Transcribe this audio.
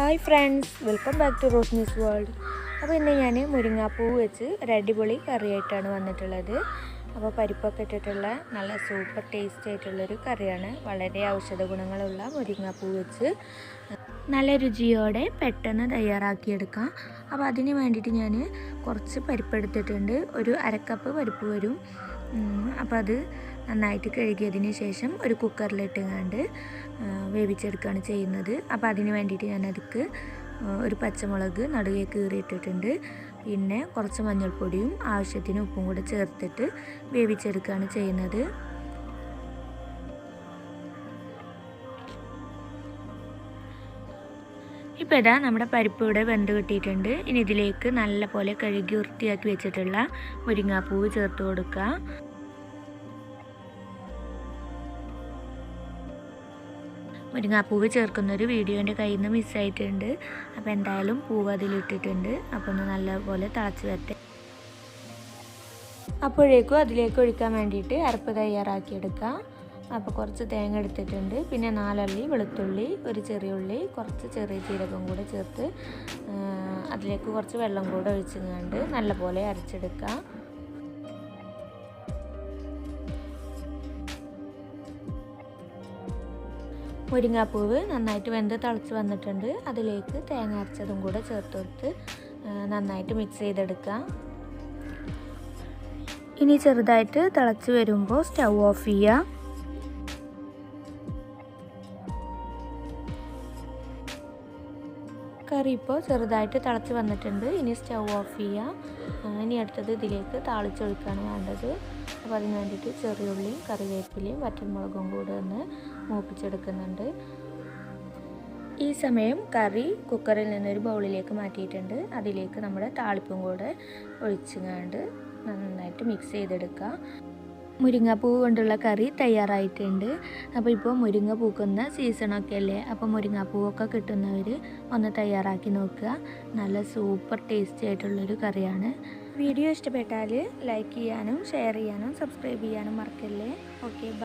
Hi friends welcome back to Roshni's world. അപ്പോൾ ഇന്ന് ഞാൻ മുരിങ്ങാപ്പൂ വെച്ച് ഒരു അടിപൊളി കറിയായിട്ടാണ് വന്നിട്ടുള്ളത്. അപ്പോൾ പരിപ്പൊക്കെ ഇട്ടിട്ടുള്ള നല്ല സൂപ്പർ ടേസ്റ്റ് ആയിട്ടുള്ളൊരു കറിയാണ്. വളരെ ഔഷധ ഗുണങ്ങളുള്ള മുരിങ്ങാപ്പൂ വെച്ച്. നല്ല രുചിയോടെ പെട്ടെന്ന് തയ്യാറാക്കിയെടുക്കാം. അപ്പോൾ അതിന് വേണ്ടിയിട്ട് ഞാൻ കുറച്ച് പരിപ്പ് എടുത്തിട്ടുണ്ട്. ഒരു അരക്കപ്പ് പരിപ്പ് വരും. അപ്പം അപ്പോൾ അത് നന്നായിട്ട് കഴുകിയതിന് ശേഷം ഒരു കുക്കറിലിട്ടുകൊണ്ട് വേവിച്ചെടുക്കുകയാണ് ചെയ്യുന്നത്. അപ്പോൾ അതിന് വേണ്ടിയിട്ട് ഞാൻ അതിക്ക് ഒരു പച്ചമുളക് നടുകെ കീറിയിട്ടിട്ടുണ്ട് പിന്നെ കുറച്ച് മഞ്ഞൾപ്പൊടിയും ആവശ്യത്തിന് ഉപ്പും കൂടെ ചേർത്തിട്ട് വേവിച്ചെടുക്കുകയാണ് ചെയ്യുന്നത്. ഇപ്പോൾ ഇതാ നമ്മുടെ പരിപ്പ് ഇവിടെ വെന്ത് കിട്ടിയിട്ടുണ്ട്. ഇനി ഇതിലേക്ക് നല്ല പോലെ കഴുകി വൃത്തിയാക്കി വെച്ചിട്ടുള്ള മുരിങ്ങാപ്പൂവ് ചേർത്ത് കൊടുക്കുക മുരിങ്ങാപ്പൂവ് ചേർക്കുന്ന ഒരു വീഡിയോ എന്റെ കയ്യിൽ നിന്ന് മിസ്സായിട്ടുണ്ട് അപ്പോൾ എന്തായാലും പൂവ് അതിലിട്ടിട്ടുണ്ട് അപ്പോൾ ഒന്ന് നല്ലപോലെ തിളച്ച് വരട്ടെ. അപ്പോഴേക്കും അതിലേക്ക് ഒഴിക്കാൻ വേണ്ടിയിട്ട് അരപ്പ് തയ്യാറാക്കിയെടുക്കാം. അപ്പോൾ കുറച്ച് തേങ്ങ എടുത്തിട്ടുണ്ട്. പിന്നെ നാലള്ളി വെളുത്തുള്ളി ഒരു ചെറിയ ഉള്ളി കുറച്ച് ചെറിയ ജീരകം കൂടെ ചേർത്ത് അതിലേക്ക് കുറച്ച് വെള്ളം കൂടെ ഒഴിച്ചുകൊണ്ട് നല്ലപോലെ അരച്ചെടുക്കുക മുരിങ്ങാപ്പൂവ് നന്നായിട്ട് വെന്ത് തിളച്ച് വന്നിട്ടുണ്ട്. അതിലേക്ക് തേങ്ങ അരച്ചതും കൂടെ ചേർത്ത് കൊടുത്ത് നന്നായിട്ട് മിക്സ് ചെയ്തെടുക്കാം. ഇനി ചെറുതായിട്ട് തിളച്ച് വരുമ്പോൾ സ്റ്റൗ ഓഫ് ചെയ്യുക കറി ഇപ്പോൾ ചെറുതായിട്ട് തിളച്ച് വന്നിട്ടുണ്ട്. ഇനി സ്റ്റൗ ഓഫ് ചെയ്യുക ഇനി അടുത്തത് ഇതിലേക്ക് താളിച്ചൊഴിക്കുകയാണ് വേണ്ടത്. അപ്പോൾ അതിന് വേണ്ടിയിട്ട് ചെറിയുള്ളിയും കറിവേപ്പിലയും വറ്റൽമുളകും കൂടെ ഒന്ന് മൂപ്പിച്ചെടുക്കുന്നുണ്ട്. ഈ സമയം കറി കുക്കറിൽ നിന്നൊരു ബൗളിലേക്ക് മാറ്റിയിട്ടുണ്ട്. അതിലേക്ക് നമ്മുടെ താളിപ്പും കൂടെ ഒഴിച്ചുകൊണ്ട് നന്നായിട്ട് മിക്സ് ചെയ്തെടുക്കുക മുരിങ്ങാപ്പൂ കൊണ്ടുള്ള കറി തയ്യാറായിട്ടുണ്ട്. അപ്പോൾ ഇപ്പോൾ മുരിങ്ങ പൂക്കുന്ന സീസണൊക്കെ അല്ലേ? അപ്പോൾ മുരിങ്ങാപ്പൂവൊക്കെ കിട്ടുന്നവർ ഒന്ന് തയ്യാറാക്കി നോക്കുക. നല്ല സൂപ്പർ ടേസ്റ്റി ആയിട്ടുള്ളൊരു കറിയാണ്. വീഡിയോ ഇഷ്ടപ്പെട്ടാൽ ലൈക്ക് ചെയ്യാനും ഷെയർ ചെയ്യാനും സബ്സ്ക്രൈബ് ചെയ്യാനും മറക്കല്ലേ? ഓക്കെ